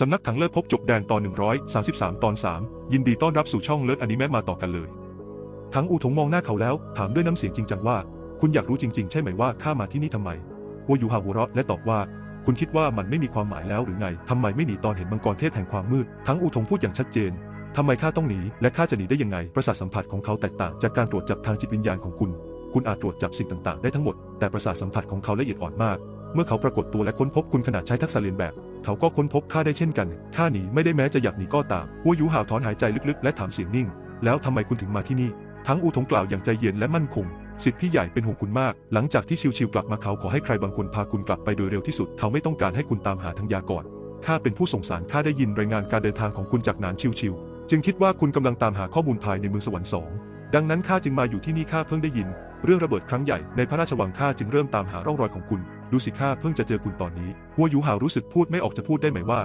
สำนักถังเลิศพบจบแดนตอน 133 ตอน 3 ยินดีต้อนรับสู่ช่องเลิศอนิเมะมาต่อกันเลย ทั้งอูถงมองหน้าเขาแล้ว ถามด้วยน้ำเสียงจริงจังว่า คุณอยากรู้จริง ๆ ใช่ไหมว่าข้ามาที่นี่ทำไมวัวยูฮาหัวเราะและตอบว่า คุณคิดว่ามันไม่มีความหมายแล้วหรือไงทำไมไม่หนีตอนเห็นมังกรเทพแห่งความมืด ทั้งอูถงพูดอย่างชัดเจนทำไมข้าต้องหนีและข้าจะหนีได้ยังไง ประสาทสัมผัสของเขาแตกต่างจากการตรวจจับทางจิตวิญญาณของคุณ คุณอาจตรวจจับสิ่งต่างๆ ได้ทั้งหมด แต่ประสาทสัมผัสของเขาละเอียดอ่อนมาก เมื่อเขาปรากฏตัวและค้นพบคุณขณะใช้ทักษะเรียนแบบ เขาก็ค้นพบข้าได้เช่นกันข้าหนีไม่ได้แม้จะอยากหนีก็ตามวัวยูห่าวถอนหายใจลึกๆ และถามเสียงนิ่ง แล้วทำไมคุณถึงมาที่นี่ ทั้งอูถงกล่าวอย่างใจเย็นและมั่นคง สิทธิ์พี่ใหญ่เป็นห่วงคุณมาก หลังจากที่ชิวๆกลับมาเขาขอให้ใครบางคนพาคุณกลับไปโดยเร็วที่สุด เขาไม่ต้องการให้คุณตามหาทางยาก่อนข้าเป็นผู้ส่งสารข้าได้ยินรายงานการเดินทางของคุณจากนานชิวๆจึงคิดว่าคุณกำลังตามหาข้อมูลภายในเมืองสวรรค์สองดังนั้นข้าจึงมาอยู่ที่นี่ข้าเพิ่งได้ยิน เรื่องระเบิดครั้งใหญ่ในพระราชวังข้าจึงเริ่มตามหาร่องรอยของคุณ ดูสิข้าเพิ่งจะเจอคุณตอนนี้หัวยูหาวรู้สึกพูดไม่ออกจะพูดได้ไหมว่า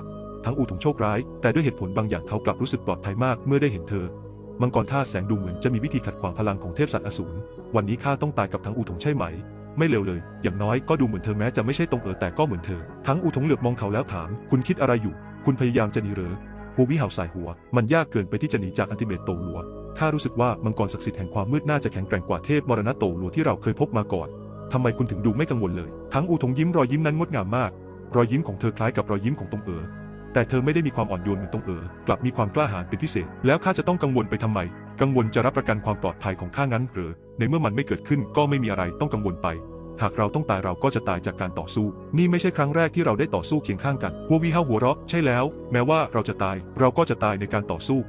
ทั้งอูถงโชคร้าย แต่ด้วยเหตุผลบางอย่างเขากลับรู้สึกปลอดภัยมากเมื่อได้เห็นเธอ มังกรท่าแสงดูเหมือนจะมีวิธีขัดขวางพลังของเทพสัตว์อสูร วันนี้ข้าต้องตายกับทั้งอูถงใช่ไหม ไม่เร็วเลย อย่างน้อยก็ดูเหมือนเธอแม้จะไม่ใช่ตรงเออแต่ก็เหมือนเธอ ทั้งอูถงเหลือบมองเขาแล้วถาม คุณคิดอะไรอยู่ คุณพยายามจะหนีหรือฮูวิเห่าสายหัว มันยากเกินไปที่จะหนีจากอันติเมตโตลัวข้ารู้สึกว่ามังกรศักดิ์สิทธิ์แห่งความมืดน่าจะแข็งแกร่งกว่าเทพมรณะโตลัวที่เราเคยพบมาก่อน ทำไมคุณถึงดูไม่กังวลเลย ทั้งอูถงยิ้มรอยยิ้มนั้นงดงามมาก รอยยิ้มของเธอคล้ายกับรอยยิ้มของตงเอ๋อ แต่เธอไม่ได้มีความอ่อนโยนเหมือนตงเอ๋อ กลับมีความกล้าหาญเป็นพิเศษ แล้วข้าจะต้องกังวลไปทำไม กังวลจะรับประกันความปลอดภัยของข้างั้นหรือ ในเมื่อมันไม่เกิดขึ้นก็ไม่มีอะไรต้องกังวลไป หากเราต้องตายเราก็จะตายจากการต่อสู้ นี่ไม่ใช่ครั้งแรกที่เราได้ต่อสู้เคียงข้างกัน หัววีเฮาหัวเราะ ใช่แล้ว แม้ว่าเราจะตาย เราก็จะตายในการต่อสู้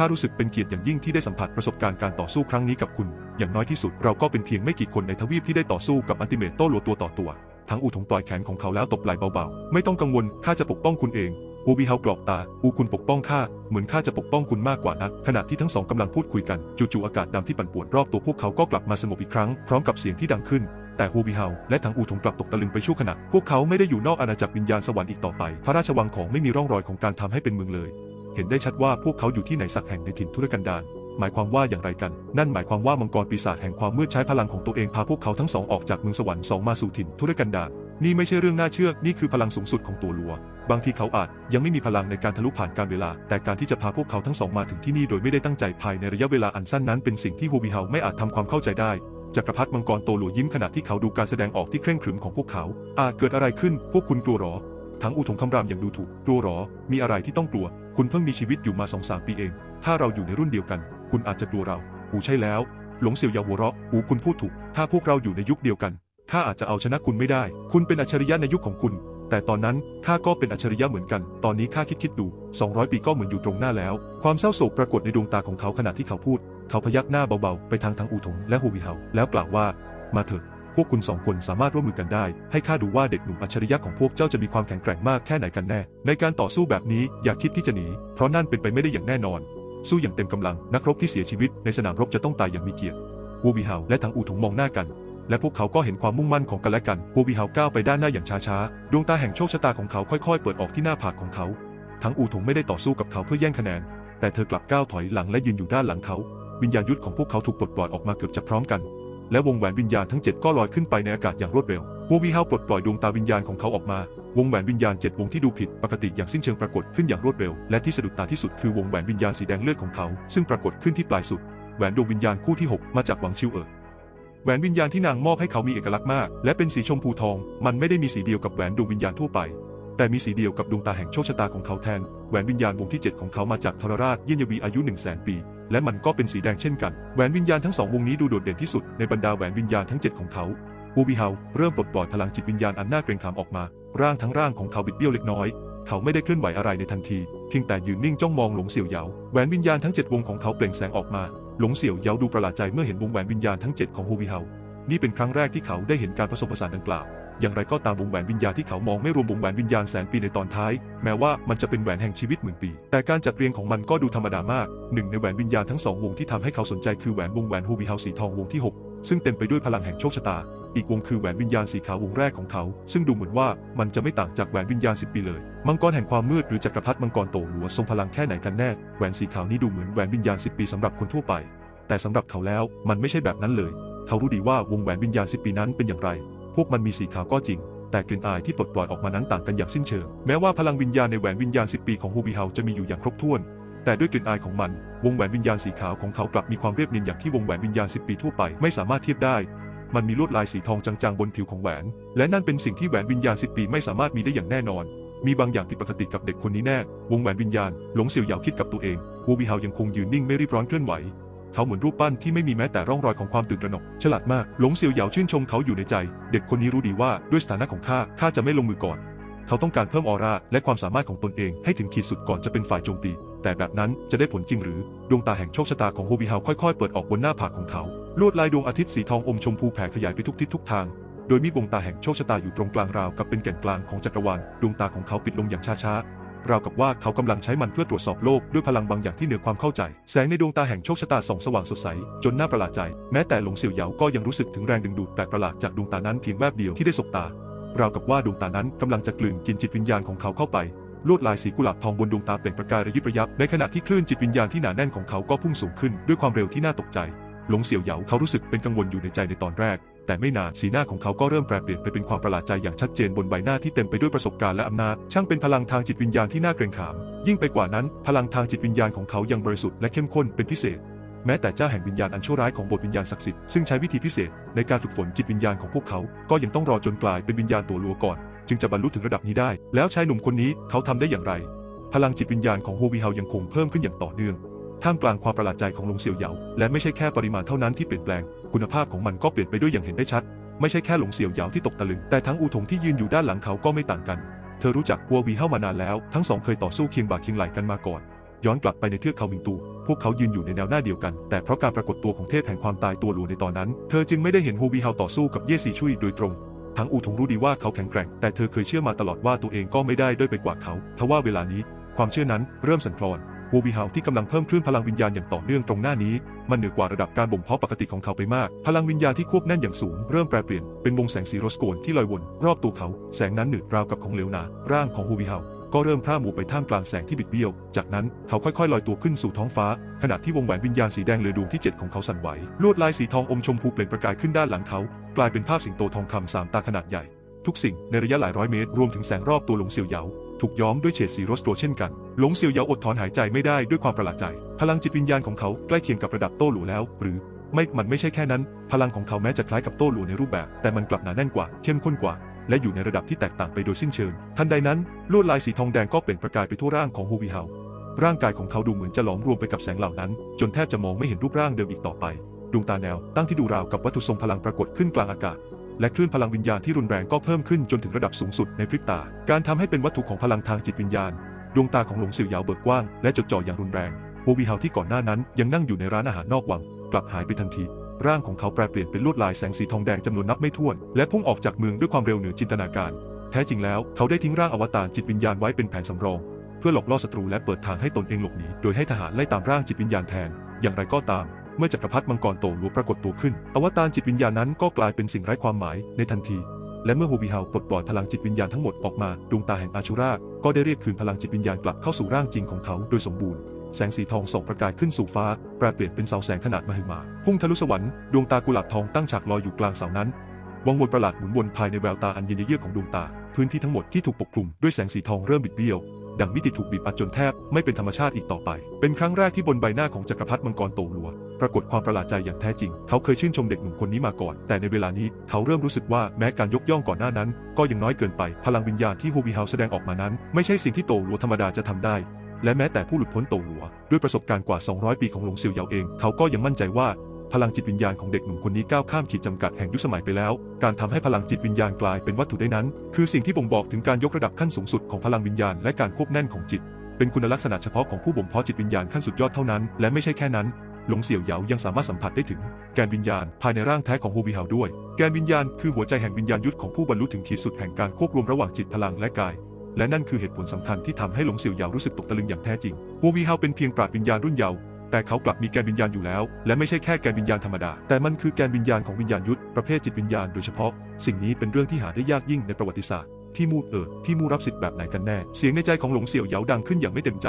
ข้ารู้สึกเป็นเกียรติอย่างยิ่งที่ได้สัมผัสประสบการณ์การต่อสู้ครั้งนี้กับคุณ อย่างน้อยที่สุดเราก็เป็นเพียงไม่กี่คนในทวีปที่ได้ต่อสู้กับอันติเมตโต้หลัวตัวต่อตัว ทั้งอูถงปล่อยแขนของเขาแล้วตบไหล่เบาๆ ไม่ต้องกังวล ข้าจะปกป้องคุณเอง อูบีเฮากรอกตา อูคุณปกป้องข้า เหมือนข้าจะปกป้องคุณมากกว่านัก ขณะที่ทั้งสองกำลังพูดคุยกัน จู่ๆ อากาศดำที่ปั่นป่วนรอบตัวพวกเขาก็กลับมาสงบอีกครั้ง พร้อมกับเสียงที่ดังขึ้นแต่ฮูบีเฮาและทั้งอูถงกลับตกตะลึงไปชั่วขณะ พวกเขาไม่ได้อยู่นอกอาณาจักรวิญญาณสวรรค์อีกต่อไป พระราชวังของไม่มีร่องรอยของการทำให้เป็นเมืองเลย เห็นได้ชัดว่าพวกเขาอยู่ที่ไหนสักแห่งในถิ่นทุรกันดารหมายความว่าอย่างไรกัน นั่นหมายความว่ามังกรปีศาจแห่งความมืดใช้พลังของตัวเองพาพวกเขาทั้งสองออกจากเมืองสวรรค์สองมาสู่ถิ่นทุรกันดารนี่ไม่ใช่เรื่องน่าเชื่อ นี่คือพลังสูงสุดของตัวลัว บางทีเขาอาจยังไม่มีพลังในการทะลุผ่านการเวลา แต่การที่จะพาพวกเขาทั้งสองมาถึงที่นี่โดยไม่ได้ตั้งใจภายในระยะเวลาอันสั้นนั้นเป็นสิ่งที่ฮูบิเฮาไม่อาจทำความเข้าใจได้ จักรพรรดิมังกรโตหลัวยิ้มขณะที่เขาดูการแสดงออกที่เคร่งขรึมของพวกเขา อาจเกิดอะไรขึ้น พวกคุณกลัวหรอ ทั้งอูถงคำรามอย่างดูถูก กลัวหรอ มีอะไรที่ต้องกลัว คุณเพิ่งมีชีวิตอยู่มาสองสามปีเอง ถ้าเราอยู่ในรุ่นเดียวกัน คุณอาจจะกลัวเรา อูใช่แล้ว หลงเสี่ยวยาหัวเราะ อูคุณพูดถูก ถ้าพวกเราอยู่ในยุคเดียวกัน ข้าอาจจะเอาชนะคุณไม่ได้ คุณเป็นอัจฉริยะในยุคของคุณ แต่ตอนนั้นข้าก็เป็นอัจฉริยะเหมือนกัน ตอนนี้ข้าคิดคิดดู 200 ปีก็เหมือนอยู่ตรงหน้าแล้ว ความเศร้าโศกปรากฏในดวงตาของเขาขณะที่เขาพูด เขาพยักหน้าเบาๆ ไปทางทั้งอูถงและฮูวิเฮาแล้วกล่าวว่า มาเถอะ วกคุณสองคนสามารถร่วมมือกันได้ ให้ข้าดูว่าเด็กหนุ่มอัจฉริยะของพวกเจ้าจะมีความแข็งแกร่งมากแค่ไหนกันแน่ ในการต่อสู้แบบนี้อย่าคิดที่จะหนี เพราะนั่นเป็นไปไม่ได้อย่างแน่นอน สู้อย่างเต็มกำลัง นักรบที่เสียชีวิตในสนามรบจะต้องตายอย่างมีเกียรติฮูวิเฮาและทั้งอูถงมองหน้ากัน และพวกเขาก็เห็นความมุ่งมั่นของกันและกันฮูวิเฮาก้าวไปด้านหน้าอย่างช้าๆ ดวงตาแห่งโชคชะตาของเขาค่อยๆ เปิดออกที่หน้าผากของเขา ทั้งอูถงไม่ได้ต่อสู้กับเขาเพื่อแย่งคะแนน แต่เธอกลับก้าวถอยหลังและยืนอยู่ด้านหลังเขา วิญญาณยุทธของพวกเขาถูกปลดปล่อยออกมาเกือบจะพร้อมกัน และวงแหวนวิญญาณทั้ง 7 ก็ลอยขึ้นไปในอากาศอย่างรวดเร็วฮูวิเฮาปลดปล่อยดวงตาวิญญาณของเขาออกมา วงแหวนวิญญาณ 7 วงที่ดูผิดปกติอย่างสิ้นเชิงปรากฏขึ้นอย่างรวดเร็ว และที่สะดุดตาที่สุดคือวงแหวนวิญญาณสีแดงเลือดของเขา ซึ่งปรากฏขึ้นที่ปลายสุด แหวนดวงวิญญาณคู่ที่ 6 มาจากหวังชิวเอ๋อแหวนวิญญาณที่นางมอบให้เขามีเอกลักษณ์มาก และเป็นสีชมพูทอง มันไม่ได้มีสีเดียวกับแหวนดวงวิญญาณทั่วไป แต่มีสีเดียวกับดวงตาแห่งโชคชะตาของเขาแทน แหวนวิญญาณวงที่ 7 ของเขามาจากทรราชเยนยวีอายุ1 0 0 0 0ปี และมันก็เป็นสีแดงเช่นกัน แหวนวิญญาณทั้งสองวงนี้ดูโดดเด่นที่สุดในบรรดาแหวนวิญญาณทั้ง 7 ของเขาบูบิเฮาเริ่มปลดปล่อยพลังจิตวิญญาณอันน่าเกรงขามออกมา ร่างทั้งร่างของเขาบิดเบี้ยวเล็กน้อย เขาไม่ได้เคลื่อนไหวอะไรในทันทีเพียงแต่ยืนนิ่งจ้องมองหลงเสี่ยวเหยาแหวนวิญญาณทั้ง 7 วงของเขาเปล่งแสงออกมา หลงเสี่ยวเหยาดูประหลาดใจเมื่อเห็นวงแหวนวิญญาณทั้ง 7 ของฮูบิเฮานี่เป็นครั้งแรกที่เขาได้เห็นการผสมผสานดังกล่าว อย่างไรก็ตามวงแหวนวิญญาณที่เขามองไม่รวมวงแหวนวิญญาณแสนปีในตอนท้าย แม้ว่ามันจะเป็นแหวนแห่งชีวิตหมื่นปี แต่การจัดเรียงของมันก็ดูธรรมดามาก หนึ่งในแหวนวิญญาณทั้งสองวงที่ทำให้เขาสนใจคือแหวนวงแหวนฮูบิเฮาสีทองวงที่ 6 ซึ่งเต็มไปด้วยพลังแห่งโชคชะตา อีกวงคือแหวนวิญญาณสีขาววงแรกของเขา ซึ่งดูเหมือนว่ามันจะไม่ต่างจากแหวนวิญญาณสิบปีเลย มังกรแห่งความมืดหรือจักรพรรดิมังกรโตหลัวทรงพลังแค่ไหนกันแน่ แหวนสีขาวนี้ดูเหมือนแหวนวิญญาณสิบปีสำหรับคนทั่วไป แต่สำหรับเขาแล้วมันไม่ใช่แบบนั้นเลย เขารู้ดีว่าวงแหวนวิญญาณสิบปีนั้นเป็นอย่างไร วกมันมีสีขาวก็จริง แต่กลิ่นอายที่ปลดปล่อยออกมานั้นต่างกันอย่างสิ้นเชิง แม้ว่าพลังวิญญาณในแหวนวิญญาณ 10 ปีของฮูบีเฮาจะมีอยู่อย่างครบถ้วน แต่ด้วยกลิ่นอายของมัน วงแหวนวิญญาณสีขาวของเขากลับมีความเรียบเนียนอย่างที่วงแหวนวิญญาณ 10 ปีทั่วไปไม่สามารถเทียบได้ มันมีลวดลายสีทองจางๆบนผิวของแหวน และนั่นเป็นสิ่งที่แหวนวิญญาณ 10 ปีไม่สามารถมีได้อย่างแน่นอนมีบางอย่างผิดปกติกับเด็กคนนี้แน่ วงแหวนวิญญาณ หลงเสี่ยวเหยาคิดกับตัวเอง วูบีเฮายังคงยืนนิ่งไม่รีบร้อนเคลื่อนไหว เขาเหมือนรูปปั้นที่ไม่มีแม้แต่ร่องรอยของความตื่นตระหนก ฉลาดมาก หลงเสียวเหยาชื่นชมเขาอยู่ในใจ เด็กคนนี้รู้ดีว่าด้วยสถานะของข้า ข้าจะไม่ลงมือก่อน เขาต้องการเพิ่มออร่าและความสามารถของตนเองให้ถึงขีดสุดก่อนจะเป็นฝ่ายโจมตี แต่แบบนั้นจะได้ผลจริงหรือ ดวงตาแห่งโชคชะตาของโฮบิฮาวค่อยๆ เปิดออกบนหน้าผากของเขา ลวดลายดวงอาทิตย์สีทองอมชมพูแผ่ขยายไปทุกทิศทุกทาง โดยมีดวงตาแห่งโชคชะตาอยู่ตรงกลางราวกับเป็นแก่นกลางของจักรวาล ดวงตาของเขาปิดลงอย่างช้าๆ ราวกับว่าเขากำลังใช้มันเพื่อตรวจสอบโลกด้วยพลังบางอย่างที่เหนือความเข้าใจ แสงในดวงตาแห่งโชคชะตาส่องสว่างสดใส จนน่าประหลาดใจ แม้แต่หลงเสี่ยวเหยาก็ยังรู้สึกถึงแรงดึงดูดแปลกประหลาดจากดวงตานั้นเพียงแวบเดียวที่ได้สบตาราวกับว่าดวงตานั้นกำลังจะกลืนกินจิตวิญญาณของเขาเข้าไป ลวดลายสีกุหลาบทองบนดวงตาเปล่งประกายระยิบระยับ ในขณะที่คลื่นจิตวิญญาณที่หนาแน่นของเขาก็พุ่งสูงขึ้นด้วยความเร็วที่น่าตกใจ หลงเสี่ยวเหยาเขารู้สึกเป็นกังวลอยู่ในใจในตอนแรก แต่ไม่นานสีหน้าของเขาก็เริ่มแปรเปลี่ยนไปเป็นความประหลาดใจอย่างชัดเจนบนใบหน้าที่เต็มไปด้วยประสบการณ์และอำนาจ ช่างเป็นพลังทางจิตวิญญาณที่น่าเกรงขาม ยิ่งไปกว่านั้น พลังทางจิตวิญญาณของเขายังบริสุทธิ์และเข้มข้นเป็นพิเศษ แม้แต่เจ้าแห่งวิญญาณอันชั่วร้ายของบทวิญญาณศักดิ์สิทธิ์ซึ่งใช้วิธีพิเศษในการฝึกฝนจิตวิญญาณของพวกเขา ก็ยังต้องรอจนกลายเป็นวิญญาณตัวลัวก่อน จึงจะบรรลุถึงระดับนี้ได้ แล้วชายหนุ่มคนนี้เขาทำได้อย่างไร พลังจิตวิญญาณของโฮวีเฮายังคงเพิ่มขึ้นอย่างต่อเนื่องท่ามกลางความประหลาดใจของหลงเสี่ยวเหยาและไม่ใช่แค่ปริมาณเท่านั้นที่เปลี่ยนแปลง คุณภาพของมันก็เปลี่ยนไปด้วยอย่างเห็นได้ชัด ไม่ใช่แค่หลงเสี่ยวหยาที่ตกตะลึง แต่ทั้งอูถงที่ยืนอยู่ด้านหลังเขาก็ไม่ต่างกัน เธอรู้จักกัววีเฮามานานแล้ว ทั้งสองเคยต่อสู้เคียงบ่าเคียงไหล่กันมาก่อน ย้อนกลับไปในเทือกเขามิงตู พวกเขายืนอยู่ในแนวหน้าเดียวกัน แต่เพราะการปรากฏตัวของเทพแห่งความตายตัวหลวในตอนนั้น เธอจึงไม่ได้เห็นฮูวีเฮาต่อสู้กับเย่ซีชุยโดยตรงทั้งอูถงรู้ดีว่าเขาแข็งแกร่ง แต่เธอเคยเชื่อมาตลอดว่าตัวเองก็ไม่ได้ด้อยไปกว่าเขา ทว่าเวลานี้ ความเชื่อนั้นเริ่มสั่นคลอน ฮูวีเฮาที่กำลังเพิ่มคลื่นพลังวิญญาณอย่างต่อเนื่องตรงหน้านี้ มันเหนือกว่าระดับการบ่มเพาะปกติของเขาไปมาก พลังวิญญาณที่ควบแน่นอย่างสูงเริ่มแปรเปลี่ยนเป็นวงแสงสีโรสโกนที่ลอยวนรอบตัวเขา แสงนั้นหนืดราวกับของเหลวหนา ร่างของฮูวีเฮาก็เริ่มพร่ามัวไปท่ามกลางแสงที่บิดเบี้ยว จากนั้นเขาค่อยๆ ลอยตัวขึ้นสู่ท้องฟ้า ขณะที่วงแหวนวิญญาณสีแดงเลือดวงที่ 7 ของเขาสั่นไหว ลวดลายสีทองอมชมพูเปล่งประกายขึ้นด้านหลังเขา กลายเป็นภาพสิงโตทองคำสามตาขนาดใหญ่ ทุกสิ่งในระยะหลายร้อยเมตร รวมถึงแสงรอบตัวหลงเซียวเหยา ถูกย้อมด้วยเฉดสีโรสโตเช่นกัน หลงเซียวเยาอดถอนหายใจไม่ได้ด้วยความประหลาดใจ พลังจิตวิญญาณของเขาใกล้เคียงกับระดับโต้หลูแล้ว หรือไม่ มันไม่ใช่แค่นั้น พลังของเขาแม้จะคล้ายกับโต้หลูในรูปแบบ แต่มันกลับหนาแน่นกว่า เข้มข้นกว่า และอยู่ในระดับที่แตกต่างไปโดยสิ้นเชิง ทันใดนั้น ลวดลายสีทองแดงก็เปล่งประกายไปทั่วร่างของฮูวีเฮา ร่างกายของเขาดูเหมือนจะหลอมรวมไปกับแสงเหล่านั้น จนแทบจะมองไม่เห็นรูปร่างเดิมอีกต่อไป ดวงตาแนวตั้งที่ดูราวกับวัตถุทรงพลังปรากฏขึ้นกลางอากาศ และคลื่นพลังวิญญาณที่รุนแรงก็เพิ่มขึ้นจนถึงระดับสูงสุดในพริบตา การทำให้เป็นวัตถุของพลังทางจิตวิญญาณ ดวงตาของหลงสิวยาวเบิกกว้างและจดจ่ออย่างรุนแรงโฮวีเฮาที่ก่อนหน้านั้นยังนั่งอยู่ในร้านอาหารนอกวัง กลับหายไปทันที ร่างของเขาแปรเปลี่ยนเป็นลวดลายแสงสีทองแดงจำนวนนับไม่ถ้วน และพุ่งออกจากเมืองด้วยความเร็วเหนือจินตนาการ แท้จริงแล้วเขาได้ทิ้งร่างอวตารจิตวิญญาณไว้เป็นแผนสำรองเพื่อหลอกล่อศัตรูและเปิดทางให้ตนเองหลบหนี โดยให้ทหารไล่ตามร่างจิตวิญญาณแทน อย่างไรก็ตาม เมื่อจักรพรรดิมังกรโตหลวปรากฏตัวขึ้น อวตารจิตวิญญาณนั้นก็กลายเป็นสิ่งไร้ความหมายในทันที และเมื่อโฮบีเฮาปลดปล่อยพลังจิตวิญญาณทั้งหมดออกมาดวงตาแห่งอาชูราก็ได้เรียกคืนพลังจิตวิญญาณกลับเข้าสู่ร่างจริงของเขาโดยสมบูรณ์แสงสีทองส่องประกายขึ้นสู่ฟ้า แปรเปลี่ยนเป็นเสาแสงขนาดมหึมา พุ่งทะลุสวรรค์ ดวงตากุหลาบทองตั้งฉากลอยอยู่กลางเสานั้น วังวนประหลาดหมุนวนภายในแววตาอันเย็นเยือกของดวงตา พื้นที่ทั้งหมดที่ถูกปกคลุมด้วยแสงสีทองเริ่มบิดเบี้ยว ดังมิติถูกบีบอัดจนแทบไม่เป็นธรรมชาติอีกต่อไป เป็นครั้งแรกที่บนใบหน้าของจักรพรรดิมังกรโตหลัว ปรากฏความประหลาดใจอย่างแท้จริง เขาเคยชื่นชมเด็กหนุ่มคนนี้มาก่อน แต่ในเวลานี้เขาเริ่มรู้สึกว่าแม้การยกย่องก่อนหน้านั้น ก็ยังน้อยเกินไป พลังวิญญาณที่ฮูบีเฮาแสดงออกมานั้น ไม่ใช่สิ่งที่โตหลัวธรรมดาจะทำได้ และแม้แต่ผู้หลุดพ้นโตหลัว ด้วยประสบการณ์กว่า 200 ปีของหลงซียวเหยาเอง เขาก็ยังมั่นใจว่าพลังจิตวิญญาณของเด็กหนุ่มคนนี้ก้าวข้ามขีดจำกัดแห่งยุคสมัยไปแล้ว การทำให้พลังจิตวิญญาณกลายเป็นวัตถุได้นั้น คือสิ่งที่บ่งบอกถึงการยกระดับขั้นสูงสุดของพลังวิญญาณและการควบแน่นของจิต เป็นคุณลักษณะเฉพาะของผู้บ่มเพาะจิตวิญญาณขั้นสุดยอดเท่านั้น และไม่ใช่แค่นั้น หลงเสี่ยวเหยายังสามารถสัมผัสได้ถึง แกนวิญญาณภายในร่างแท้ของฮูบีเฮาด้วย แกนวิญญาณคือหัวใจแห่งวิญญาณยุทธของผู้บรรลุถึงขีดสุดแห่งการควบรวมระหว่างจิตพลังและกาย และนั่นคือเหตุผลสำคัญที่ทำให้หลงเสี่ยวเหยารู้สึกตกตะลึงอย่างแท้จริงฮูบีเฮาเป็นเพียงปราดวิญญาณรุ่นเยาว์แต่เขากลับมีแกนวิญญาณอยู่แล้ว และไม่ใช่แค่แกนวิญญาณธรรมดา แต่มันคือแกนวิญญาณของวิญญาณยุทธประเภทจิตวิญญาณโดยเฉพาะ สิ่งนี้เป็นเรื่องที่หาได้ยากยิ่งในประวัติศาสตร์ ที่มูดเอิดที่มูรับสิทธิ์แบบไหนกันแน่ เสียงในใจของหลงเสี่ยวเหยาดังขึ้นอย่างไม่เต็มใจ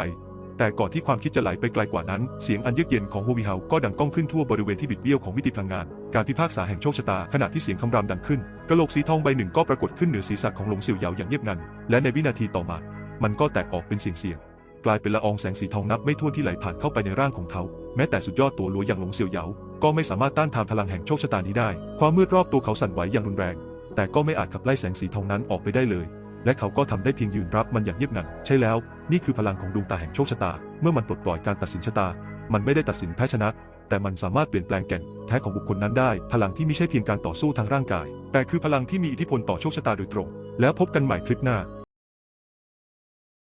แต่ก่อนที่ความคิดจะไหลไปไกลกว่านั้น เสียงอันเยือกเย็นของโฮวิเฮาก็ดังก้องขึ้นทั่วบริเวณที่บิดเบี้ยวของมิติพลังงาน การพิพากษาแห่งโชคชะตา ขณะที่เสียงคำรามดังขึ้นกระโหลกสีทองใบหนึ่งก็ปรากฏขึ้นเหนือศีรษะของหลงเสี่ยวเหยาอย่างเงียบงัน และในวินาทีต่อมา มันก็แตกออกเป็นเสียงเสียงๆกลายเป็นละอองแสงสีทองนับไม่ถ้วนที่ไหลผ่านเข้าไปในร่างของเขา แม้แต่สุดยอดตัวหลัวอย่างหลงเสี่ยวเหยา ก็ไม่สามารถต้านทานพลังแห่งโชคชะตานี้ได้ ความมืดรอบตัวเขาสั่นไหวอย่างรุนแรง แต่ก็ไม่อาจขับไล่แสงสีทองนั้นออกไปได้เลย และเขาก็ทำได้เพียงยืนรับมันอย่างเงียบงัน ใช่แล้ว นี่คือพลังของดวงตาแห่งโชคชะตา เมื่อมันปลดปล่อยการตัดสินชะตา มันไม่ได้ตัดสินแพ้ชนะ แต่มันสามารถเปลี่ยนแปลงแก่นแท้ของบุคคลนั้นได้ พลังที่ไม่ใช่เพียงการต่อสู้ทางร่างกาย แต่คือพลังที่มีอิทธิพลต่อโชคชะตาโดยตรง แล้วพบกันใหม่คลิปหน้า